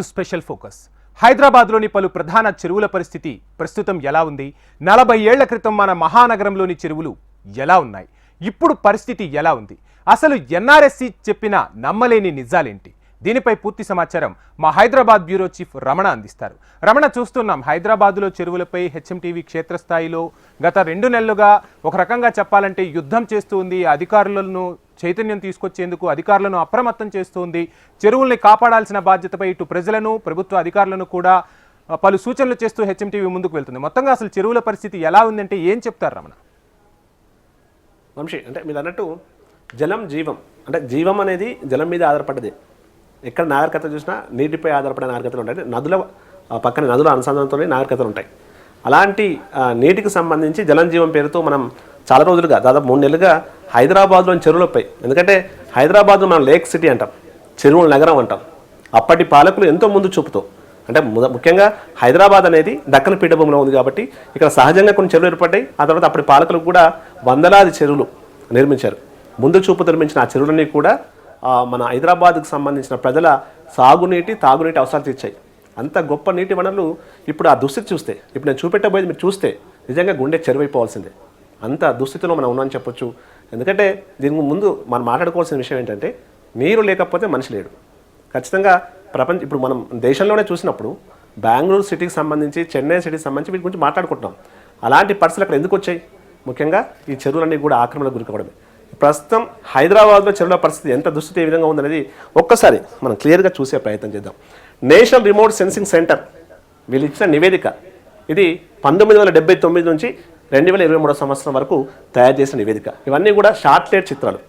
To special focus. హైదరాబాద్లోని పలు ప్రధాన చెరువుల పరిస్థితి ప్రస్తుతం ఎలా ఉంది? నలభై ఏళ్ళ క్రితం మన మహానగరంలోని చెరువులు ఎలా ఉన్నాయి? ఇప్పుడు పరిస్థితి ఎలా ఉంది? అసలు ఎన్ఆర్ఎస్సి చెప్పిన నమ్మలేని నిజాలేంటి? దీనిపై పూర్తి సమాచారం మా హైదరాబాద్ బ్యూరో చీఫ్ రమణ అందిస్తారు. రమణ చూస్తున్నాం హైదరాబాద్లో చెరువులపై హెచ్ఎంటీవీ క్షేత్రస్థాయిలో గత రెండు నెలలుగా ఒక రకంగా చెప్పాలంటే యుద్ధం చేస్తూ ఉంది. అధికారులను చైతన్యం తీసుకొచ్చేందుకు అధికారులను అప్రమత్తం చేస్తుంది చెరువుల్ని కాపాడాల్సిన బాధ్యతపై ఇటు ప్రజలను ప్రభుత్వ అధికారులను కూడా పలు సూచనలు చేస్తూ హెచ్ఎంటీవీ ముందుకు వెళ్తుంది. మొత్తంగా అసలు చెరువుల పరిస్థితి ఎలా ఉందంటే ఏం చెప్తారు రమణ? వంశీ అంటే మీరు అన్నట్టు జలం జీవం అంటే జీవం అనేది జలం మీద ఆధారపడ్డది. ఎక్కడ నాగరికత చూసినా నీటిపై ఆధారపడే నాగరికతలు ఉంటాయి. నదుల పక్కన నదుల అనుసంధానంతోనే నాగరికతలు ఉంటాయి. అలాంటి నీటికి సంబంధించి జలంజీవం పేరుతో మనం చాలా రోజులుగా దాదాపు మూడు నెలలుగా హైదరాబాద్లోని చెరువులపై ఎందుకంటే హైదరాబాద్లో మనం లేక్ సిటీ అంటాం చెరువుల నగరం అంటాం. అప్పటి పాలకులు ఎంతో ముందు చూపుతూ అంటే ముఖ్యంగా హైదరాబాద్ అనేది దక్కన పీఠభూమిలో ఉంది కాబట్టి ఇక్కడ సహజంగా కొన్ని చెరువులు ఏర్పడ్డాయి. ఆ తర్వాత అప్పటి పాలకులు కూడా వందలాది చెరువులు నిర్మించారు. ముందు చూపు నిర్మించిన ఆ చెరువులన్నీ కూడా మన హైదరాబాద్కు సంబంధించిన ప్రజల సాగునీటి తాగునీటి అవసరాలు తీర్చాయి. అంత గొప్ప నీటి వనరులు ఇప్పుడు ఆ దుస్థితి చూస్తే ఇప్పుడు నేను చూపెట్టబోయేది మీరు చూస్తే నిజంగా గుండె చెరువైపోవాల్సిందే. అంత దుస్థితిలో మనం ఉన్నామని చెప్పొచ్చు. ఎందుకంటే దీనికి ముందు మనం మాట్లాడుకోవాల్సిన విషయం ఏంటంటే నీరు లేకపోతే మనిషి లేడు. ఖచ్చితంగా ప్రపంచ ఇప్పుడు మనం దేశంలోనే చూసినప్పుడు బెంగళూరు సిటీకి సంబంధించి చెన్నై సిటీకి సంబంధించి వీటి గురించి మాట్లాడుకుంటున్నాం. అలాంటి పరిస్థితులు అక్కడ ఎందుకు వచ్చాయి? ముఖ్యంగా ఈ చెరువులన్నీ కూడా ఆక్రమణకు గురికావడమే. ప్రస్తుతం హైదరాబాద్లో చెరువుల పరిస్థితి ఎంత దుస్థితి ఏ విధంగా ఉందనేది ఒక్కసారి మనం క్లియర్గా చూసే ప్రయత్నం చేద్దాం. నేషనల్ రిమోట్ సెన్సింగ్ సెంటర్ వీళ్ళు ఇచ్చిన నివేదిక. ఇది పంతొమ్మిది వందల డెబ్బై తొమ్మిది నుంచి రెండు వేల ఇరవై మూడో సంవత్సరం వరకు తయారు చేసిన నివేదిక. ఇవన్నీ కూడా షార్ట్లేట్ చిత్రాలు.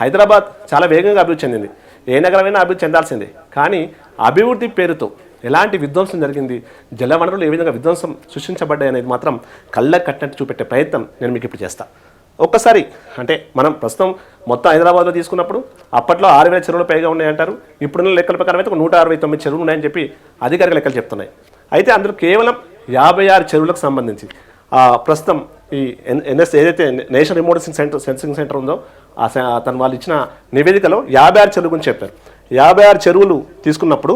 హైదరాబాద్ చాలా వేగంగా అభివృద్ధి చెందింది. ఏ నగరమైనా అభివృద్ధి చెందాల్సిందే. కానీ అభివృద్ధి పేరుతో ఎలాంటి విధ్వంసం జరిగింది? జలవనరులు ఏ విధంగా విధ్వంసం సృష్టించబడ్డాయి అనేది మాత్రం కళ్ళ కట్టినట్టు చూపెట్టే ప్రయత్నం నేను మీకు ఇప్పుడు చేస్తా. ఒక్కసారి అంటే మనం ప్రస్తుతం మొత్తం హైదరాబాద్లో తీసుకున్నప్పుడు అప్పట్లో ఆరు వేల చెరువులు పైగా ఉన్నాయంటారు ఇప్పుడున్న లెక్కల ప్రకారం అయితే ఒక నూట అరవై తొమ్మిది చెరువులు ఉన్నాయని చెప్పి అధికారిక లెక్కలు చెప్తున్నాయి. అయితే అందులో కేవలం యాభై ఆరు చెరువులకు సంబంధించి ప్రస్తుతం ఈ ఎన్ఎస్ ఏదైతే national remote center sensing center ఉందో ఆ తను వాళ్ళు ఇచ్చిన నివేదికలో యాభై ఆరు చెరువు గురించి చెప్పారు. యాభై ఆరు చెరువులు తీసుకున్నప్పుడు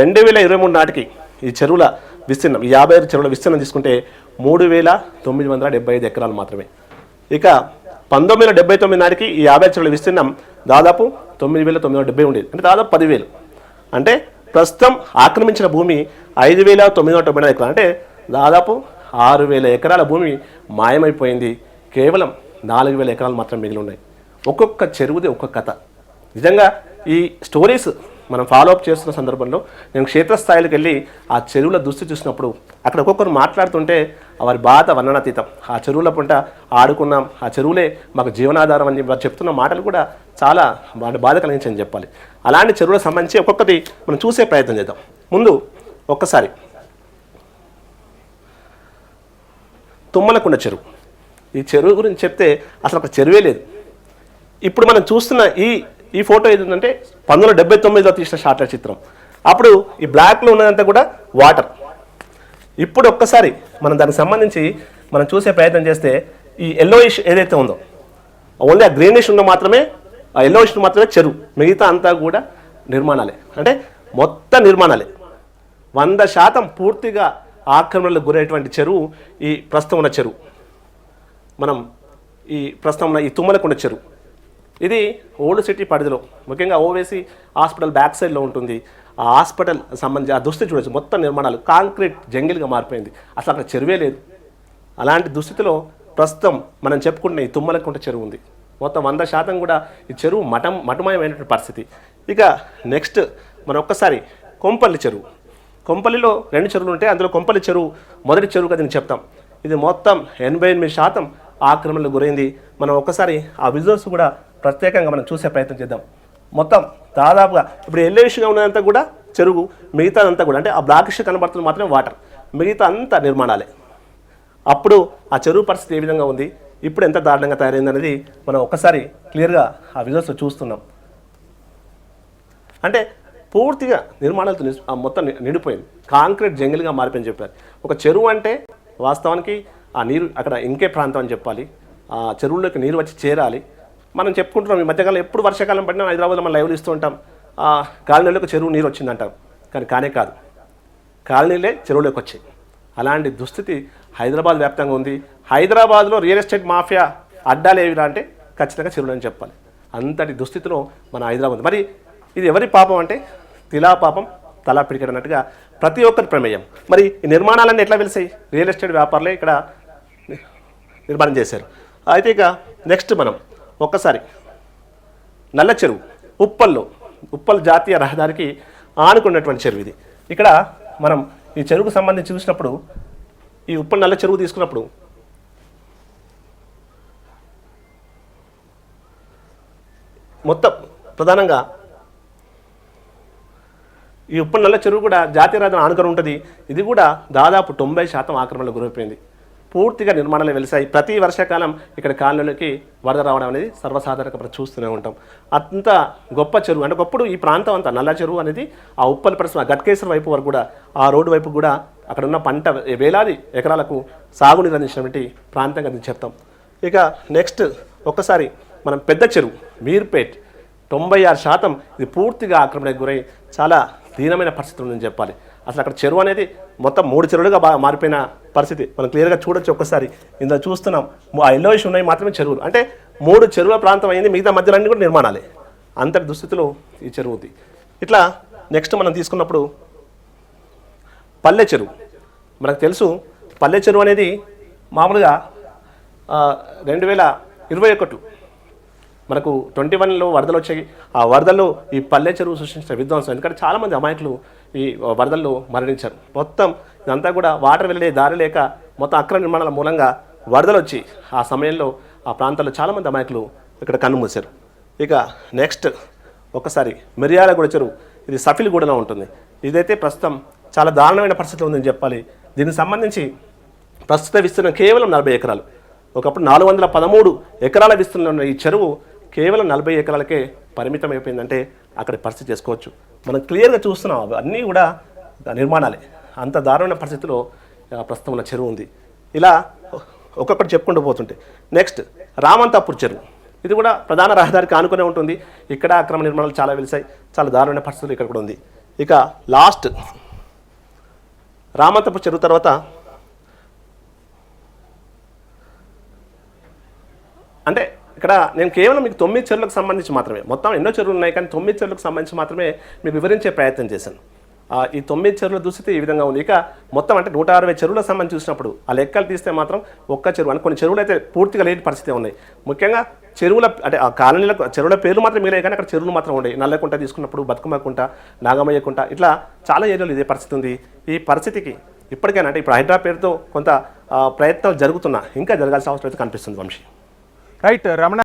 రెండు వేల ఇరవై మూడు నాటికి ఈ చెరువుల విస్తీర్ణం ఈ యాభై ఆరు చెరువుల విస్తీర్ణం తీసుకుంటే మూడు వేల తొమ్మిది వందల డెబ్బై ఐదు ఎకరాలు మాత్రమే. ఇక పంతొమ్మిది వందల డెబ్బై తొమ్మిది నాటికి ఈ యాభై చెరువుల విస్తీర్ణం దాదాపు తొమ్మిది వేల తొమ్మిది వందల డెబ్బై ఉండేది. అంటే దాదాపు పదివేలు. అంటే ప్రస్తుతం ఆక్రమించిన భూమి ఐదు వేల తొమ్మిది వందల తొంభై ఎకరాలు అంటే దాదాపు ఆరు వేల ఎకరాల భూమి మాయమైపోయింది. కేవలం నాలుగు వేల ఎకరాలు మాత్రం మిగిలి ఉన్నాయి. ఒక్కొక్క చెరువుది ఒక్కొక్క కథ. నిజంగా ఈ స్టోరీస్ మనం ఫాలోఅప్ చేస్తున్న సందర్భంలో నేను క్షేత్రస్థాయికి వెళ్ళి ఆ చెరువుల దృష్టి చూసినప్పుడు అక్కడ ఒక్కొక్కరు మాట్లాడుతుంటే వారి బాధ వర్ణనాతీతం. ఆ చెరువుల పంట ఆడుకున్నాం. ఆ చెరువులే మాకు జీవనాధారం అని వారు చెప్తున్న మాటలు కూడా చాలా వాటి బాధ కలిగించని చెప్పాలి. అలాంటి చెరువులకు సంబంధించి ఒక్కొక్కటి మనం చూసే ప్రయత్నం చేద్దాం. ముందు ఒక్కసారి. తుమ్మలకుండ చెరువు. ఈ చెరువు గురించి చెప్తే అసలు ఒక చెరువే లేదు. ఇప్పుడు మనం చూస్తున్న ఈ ఈ ఫోటో ఏంటంటే పంతొమ్మిది వందల డెబ్బై తొమ్మిదిలో తీసిన షార్టర్ చిత్రం. అప్పుడు ఈ బ్లాక్లో ఉన్నదంతా కూడా వాటర్. ఇప్పుడు ఒక్కసారి మనం దానికి సంబంధించి మనం చూసే ప్రయత్నం చేస్తే ఈ ఎల్లోయిష్ ఏదైతే ఉందో ఓన్లీ ఆ గ్రీనిష్ ఉన్న మాత్రమే ఆ ఎల్లోయిష్ మాత్రమే చెరువు మిగతా అంతా కూడా నిర్మాణాలే. అంటే మొత్తం నిర్మాణాలే. వంద శాతం పూర్తిగా ఆక్రమణలకు గురైనటువంటి చెరువు ఈ ప్రస్తుతం ఉన్న చెరువు మనం ఈ ప్రస్తుతం ఉన్న ఈ తుమ్మలకుండ చెరువు ఇది ఓల్డ్ సిటీ పరిధిలో. ముఖ్యంగా ఓవేసీ హాస్పిటల్ బ్యాక్ సైడ్లో ఉంటుంది. ఆ హాస్పిటల్ సంబంధించి ఆ దుస్థితి చూడొచ్చు. మొత్తం నిర్మాణాలు కాంక్రీట్ జంగిల్గా మారిపోయింది. అసలు అక్కడ చెరువే లేదు. అలాంటి దుస్థితిలో ప్రస్తుతం మనం చెప్పుకుంటున్న ఈ తుమ్మలకుంట చెరువు ఉంది. మొత్తం వంద శాతం కూడా ఈ చెరువు మఠం మఠమయమైనటువంటి పరిస్థితి. ఇక నెక్స్ట్ మనం ఒక్కసారి కొంపల్లి చెరువు. కొంపల్లిలో రెండు చెరువులు ఉంటాయి. అందులో కొంపల్లి చెరువు మొదటి చెరువుగా దీన్ని చెప్తాం. ఇది మొత్తం ఎనభై ఎనిమిది శాతం ఆక్రమణలకు గురైంది. మనం ఒక్కసారి ఆ విజువల్స్ కూడా ప్రత్యేకంగా మనం చూసే ప్రయత్నం చేద్దాం. మొత్తం దాదాపుగా ఇప్పుడు ఎల్లేషిగా ఉన్నదంతా కూడా చెరువు మిగతాదంతా కూడా అంటే ఆ బ్లాకిష్ కనబడుతుంది మాత్రమే వాటర్. మిగతా అంతా నిర్మాణాలే. అప్పుడు ఆ చెరువు పరిస్థితి ఏ విధంగా ఉంది? ఇప్పుడు ఎంత దారుణంగా తయారైంది అనేది మనం ఒక్కసారి క్లియర్గా ఆ విజువల్స్లో చూస్తున్నాం. అంటే పూర్తిగా నిర్మాణాలతో ఆ మొత్తం నిండిపోయింది. కాంక్రీట్ జంగిల్గా మారిపోయింది చెప్పారు. ఒక చెరువు అంటే వాస్తవానికి ఆ నీరు అక్కడ ఇంకే ప్రాంతం అని చెప్పాలి. ఆ చెరువులోకి నీరు వచ్చి చేరాలి. మనం చెప్పుకుంటున్నాం ఈ మధ్యకాలం ఎప్పుడు వర్షాకాలం పడినా హైదరాబాద్లో మనం లైవ్లు ఇస్తూ ఉంటాం. ఆ గాలినెలకు చెరువు నీరు వచ్చిందంటాం కానీ కానే కాదు. కాలనీలే చెరువులోకి వచ్చాయి. అలాంటి దుస్థితి హైదరాబాద్ వ్యాప్తంగా ఉంది. హైదరాబాద్లో రియల్ ఎస్టేట్ మాఫియా అడ్డాలు ఏవిరా అంటే ఖచ్చితంగా చెరువులు అని చెప్పాలి. అంతటి దుస్థితిలో మన హైదరాబాద్ మరి ఇది ఎవరి పాపం అంటే తిలా పాపం తలా పిడికడన్నట్టుగా ప్రతి ఒక్కరి ప్రమేయం. మరి ఈ నిర్మాణాలన్నీ ఎట్లా వెలిసాయి? రియల్ ఎస్టేట్ వ్యాపారులే ఇక్కడ నిర్మాణం చేశారు. అయితే ఇక నెక్స్ట్ మనం ఒక్కసారి. నల్ల చెరువు ఉప్పల్లో ఉప్పల్ జాతీయ రహదారికి ఆనుకున్నటువంటి చెరువు ఇది. ఇక్కడ మనం ఈ చెరువుకు సంబంధించి చూసినప్పుడు ఈ ఉప్పల్ నల్ల చెరువు తీసుకున్నప్పుడు మొత్తం ప్రధానంగా ఈ ఉప్పల్ నల్ల చెరువు కూడా జాతీయ రహదారి ఆనుకొని ఉంటుంది. ఇది కూడా దాదాపు తొంభై శాతం ఆక్రమణలో గురైపోయింది. పూర్తిగా నిర్మాణాలు వెలిసాయి. ప్రతి వర్షాకాలం ఇక్కడ కాలనీలకి వరద రావడం అనేది సర్వసాధారణంగా మనం చూస్తూనే ఉంటాం. అంత గొప్ప చెరువు అంటే ఒకప్పుడు ఈ ప్రాంతం అంతా నల్ల చెరువు అనేది ఆ ఉప్పల్ పరిశ్రమ గట్కేశ్వర వైపు వరకు కూడా ఆ రోడ్డు వైపు కూడా అక్కడ ఉన్న పంట వేలాది ఎకరాలకు సాగునీరు అందించినటువంటి ప్రాంతంగా నేను చెప్తాం. ఇక నెక్స్ట్ ఒక్కసారి మనం పెద్ద చెరువు మీర్పేట్. తొంభై ఆరు శాతం ఇది పూర్తిగా ఆక్రమణకు గురై చాలా దీనమైన పరిస్థితి ఉందని చెప్పాలి. అసలు అక్కడ చెరువు అనేది మొత్తం మూడు చెరువులుగా బాగా మారిపోయిన పరిస్థితి. మనం క్లియర్గా చూడొచ్చు ఒక్కసారి. ఇందులో చూస్తున్నాం ఆ ఎల్లోయిష్ ఉన్నాయి మాత్రమే చెరువులు. అంటే మూడు చెరువుల ప్రాంతం అయింది మిగతా మధ్యలో అన్ని కూడా నిర్మాణాలే. అంతటి దుస్థితిలో ఈ చెరువు ఉంది. ఇట్లా నెక్స్ట్ మనం తీసుకున్నప్పుడు పల్లె చెరువు. మనకు తెలుసు పల్లె చెరువు అనేది మామూలుగా రెండు వేల ఇరవై ఒకటి మనకు ట్వంటీ వన్లో వరదలు వచ్చాయి. ఆ వరదల్లో ఈ పల్లె చెరువు సృష్టించిన విధ్వంసం. ఎందుకంటే చాలామంది అమాయకులు ఈ వరదల్లో మరణించారు. మొత్తం ఇదంతా కూడా వాటర్ వెళ్ళే దారి లేక మొత్తం అక్రమ నిర్మాణాల మూలంగా వరదలు వచ్చి ఆ సమయంలో ఆ ప్రాంతాల్లో చాలామంది అమాయకులు ఇక్కడ కన్నుమూశారు. ఇక నెక్స్ట్ ఒకసారి మిర్యాలగూడ చెరువు. ఇది సఫిల్గూడలో ఉంటుంది. ఇదైతే ప్రస్తుతం చాలా దారుణమైన పరిస్థితిలో ఉందని చెప్పాలి. దీనికి సంబంధించి ప్రస్తుత విస్తీర్ణం కేవలం నలభై ఎకరాలు. ఒకప్పుడు నాలుగు వందల పదమూడు ఎకరాల విస్తీర్ణంలో ఉన్న ఈ చెరువు కేవలం నలభై ఎకరాలకే పరిమితం అయిపోయిందంటే అక్కడ పరిస్థితి చేసుకోవచ్చు. మనం క్లియర్గా చూస్తున్నాం అన్నీ కూడా నిర్మాణాలే. అంత దారుణ పరిస్థితిలో ప్రస్తుతం ఉన్న చెరువు ఉంది. ఇలా ఒక్కొక్కటి చెప్పుకుంటూ పోతుంటే నెక్స్ట్ రామంతాపూర్ చెరువు. ఇది కూడా ప్రధాన రహదారికి ఆనుకునే ఉంటుంది. ఇక్కడ అక్రమ నిర్మాణాలు చాలా వెలిసాయి. చాలా దారుణ పరిస్థితులు ఇక్కడ కూడా ఉంది. ఇక లాస్ట్ రామంతపూర్ చెరువు తర్వాత అంటే ఇక్కడ నేను కేవలం మీకు తొమ్మిది చెరువులకు సంబంధించి మాత్రమే మొత్తం ఎన్నో చెరువులు ఉన్నాయి కానీ తొమ్మిది చెరువులకు సంబంధించి మాత్రమే మీకు వివరించే ప్రయత్నం చేశాను. ఈ తొమ్మిది చెరువుల దుస్థితి ఈ విధంగా ఉంది. ఇక మొత్తం అంటే నూట అరవై చెరువులకు సంబంధించి చూసినప్పుడు ఆ లెక్కలు తీస్తే మాత్రం ఒక్క చెరువు అంటే కొన్ని చెరువులు అయితే పూర్తిగా లేని పరిస్థితి ఉన్నాయి. ముఖ్యంగా చెరువుల అంటే ఆ కాలనీలకు చెరువుల పేర్లు మాత్రం మిగిలే కానీ అక్కడ చెరువులు మాత్రం ఉండేవి. నల్లకుంట తీసుకున్నప్పుడు బతుకమ్మకుంట నాగమయ్యకుంట ఇట్లా చాలా ఏరియాలు ఇదే పరిస్థితి ఉంది. ఈ పరిస్థితికి ఇప్పటికైనా అంటే ఇప్పుడు హైదరాబాద్ పేరుతో కొంత ప్రయత్నాలు జరుగుతున్నా ఇంకా జరగాల్సిన అవసరం అయితే కనిపిస్తుంది వంశీ. రైట్ రమణ